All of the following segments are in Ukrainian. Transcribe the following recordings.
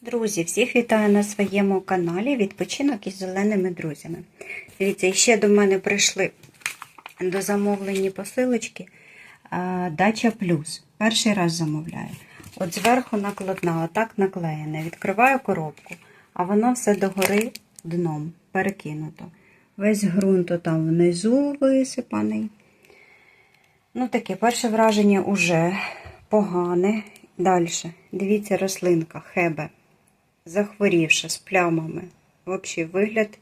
Друзі, всіх вітаю на своєму каналі Відпочинок із зеленими друзями. Дивіться, ще до мене прийшли до замовлені посилочки Дача Плюс. Перший раз замовляю. От зверху накладна, отак наклеєне. Відкриваю коробку, а воно все догори дном перекинуто. Весь ґрунт там внизу висипаний. Ну, таке перше враження уже погане. Далі. Дивіться, рослинка, хебе. Захворівша з плямами. Взагалі, вигляд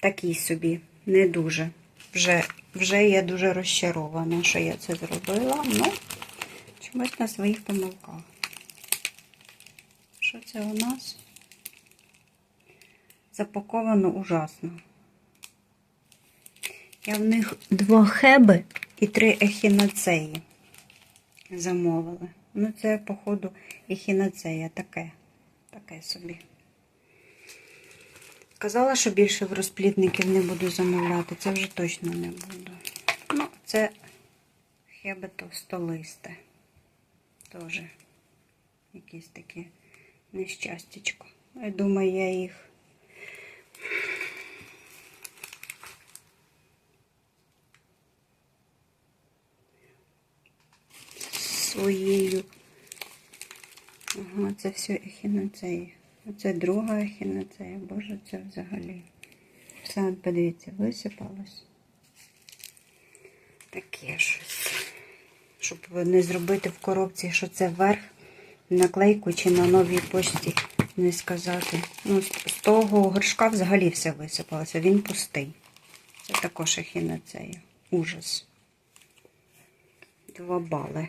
такий собі, не дуже. Вже, вже я дуже розчарована, що я це зробила. Ну, чомусь на своїх помилках. Що це у нас? Запаковано ужасно. Я в них два хеби і три ехінацеї замовила. Ну, це, походу, ехінацея таке. Таке собі. Сказала, що більше в розплідників не буду замовляти. Це вже точно не буду. Ну, це хебе товстолисте. Теж якесь таке нещастячко. Я думаю, я їх своєю. Ага, це все ехінацея. Оце друга ехінацея. Боже, це взагалі. Все, подивіться, висипалось. Таке щось. Щоб не зробити в коробці, що це верх, наклейку чи на новій почті не сказати. Ну, з того горшка взагалі все висипалося. Він пустий. Це також ехінацея. Ужас. Два бали.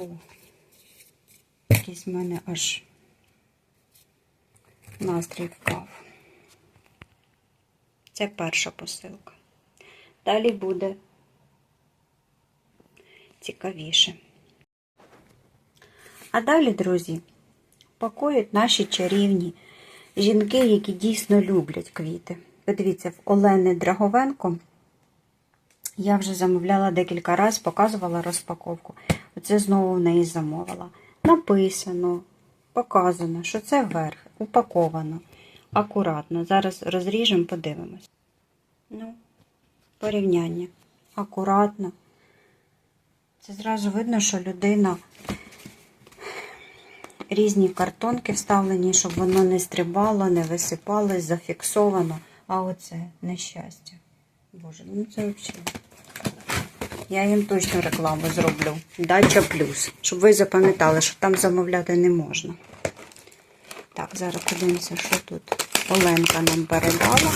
Фу. Якийсь в мене аж настрій впав. Це перша посилка. Далі буде цікавіше. А далі, друзі, пакують наші чарівні жінки, які дійсно люблять квіти. Подивіться, в Олени Драговенко я вже замовляла декілька разів, показувала розпаковку. Оце знову в неї замовила. Написано, показано, що це верх, упаковано, акуратно. Зараз розріжемо, подивимось. Ну, порівняння. Акуратно. Це зразу видно, що людина різні картонки вставлені, щоб воно не стрибало, не висипалось, зафіксовано. А оце нещастя. Боже, ну це взагалі. Я їм точно рекламу зроблю. Дача плюс. Щоб ви запам'ятали, що там замовляти не можна. Так, зараз подивимося, що тут Оленка нам передала.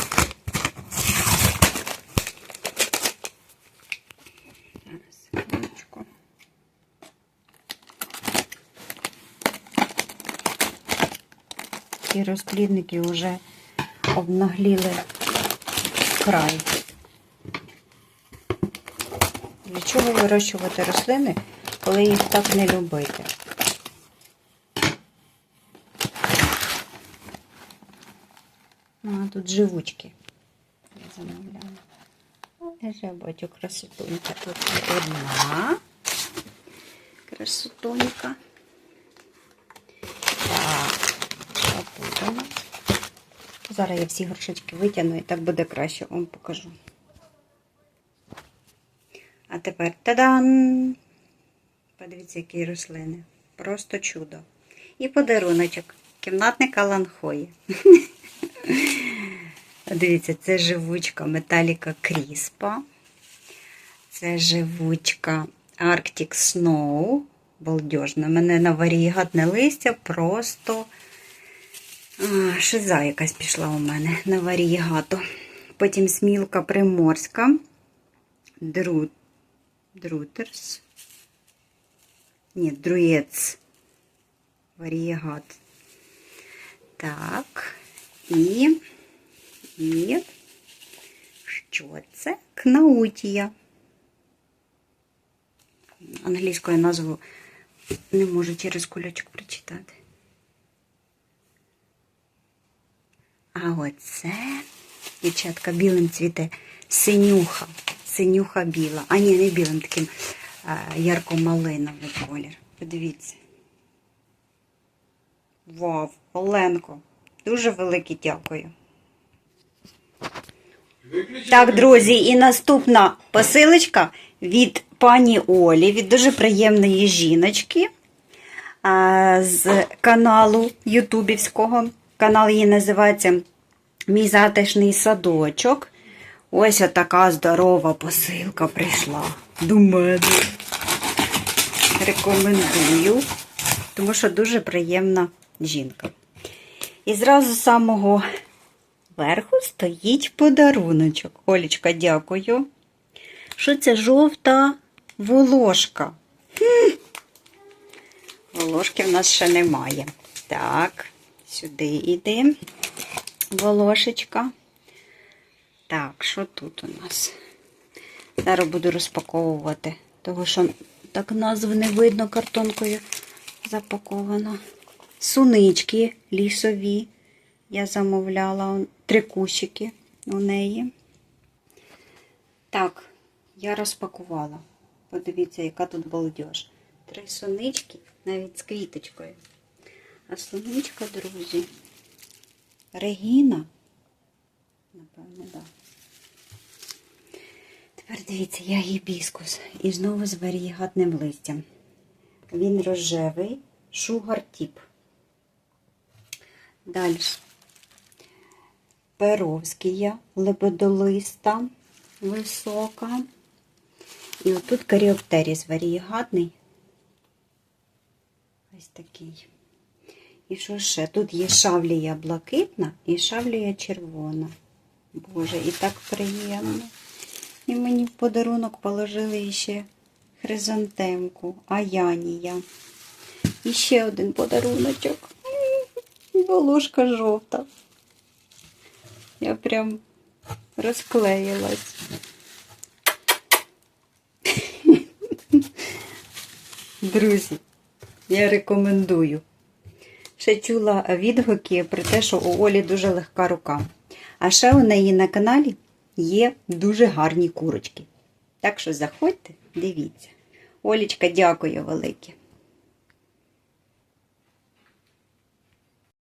Ці розплідники вже обнагліли край. Для чого вирощувати рослини, коли їх так не любити? А, тут живучки. Я замовляла. Я вже бачу красотунька. Тут одна красотунька. Так? Зараз я всі горшечки витягну і так буде краще, вам покажу. Тепер тадан! Подивіться, які рослини. Просто чудо. І подаруночок. Кімнатника ланхої. Дивіться, це живучка Металіка Кріспа. Це живучка Arctic Snow. Балдежна. Мене на варігатне листя просто шиза якась пішла у мене на варігату. Потім смілка приморська. Дру... Друтерс. Ні, друєц. Варієгат. Так. І. І. Що це? Кнаутія. Англійською назву не можу через кульочок прочитати. А оце, дівчатка, білим цвіте синюха. Синюха біла. А ні, не білим таким а, ярко-малиновий колір. Подивіться. Вау, Оленко, дуже велике дякую. Так, друзі, і наступна посилочка від пані Олі, від дуже приємної жіночки а, з каналу Ютубівського. Канал її називається Мій затишний садочок. Ось така здорова посилка прийшла до мене. Рекомендую, тому що дуже приємна жінка. І зразу з самого верху стоїть подаруночок. Олічка, дякую. Що це жовта волошка? Хм. Волошки в нас ще немає. Так, сюди йде волошечка. Так, що тут у нас? Зараз буду розпаковувати, тому що так назви не видно картонкою запаковано. Сунички лісові. Я замовляла три кущики у неї. Так, я розпакувала. Подивіться, яка тут балдеж. Три сунички, навіть з квіточкою. А суничка, друзі, Регіна. Напевно, так. Тепер дивіться, я гібіскус. І знову з варігатним листям. Він рожевий, шугар-тіп. Далі. Перовськія, лебедолиста, висока. І отут каріоптеріс варігатний. Ось такий. І що ще? Тут є шавлія блакитна і шавлія червона. Боже, і так приємно. І мені в подарунок положили ще хризантемку, аянія. І ще один подаруночок. Волошка жовта. Я прям розклеїлась. Друзі, я рекомендую. Ще чула відгуки про те, що у Олі дуже легка рука. А ще у неї на каналі є дуже гарні курочки. Так що заходьте, дивіться. Олічка, дякую велике.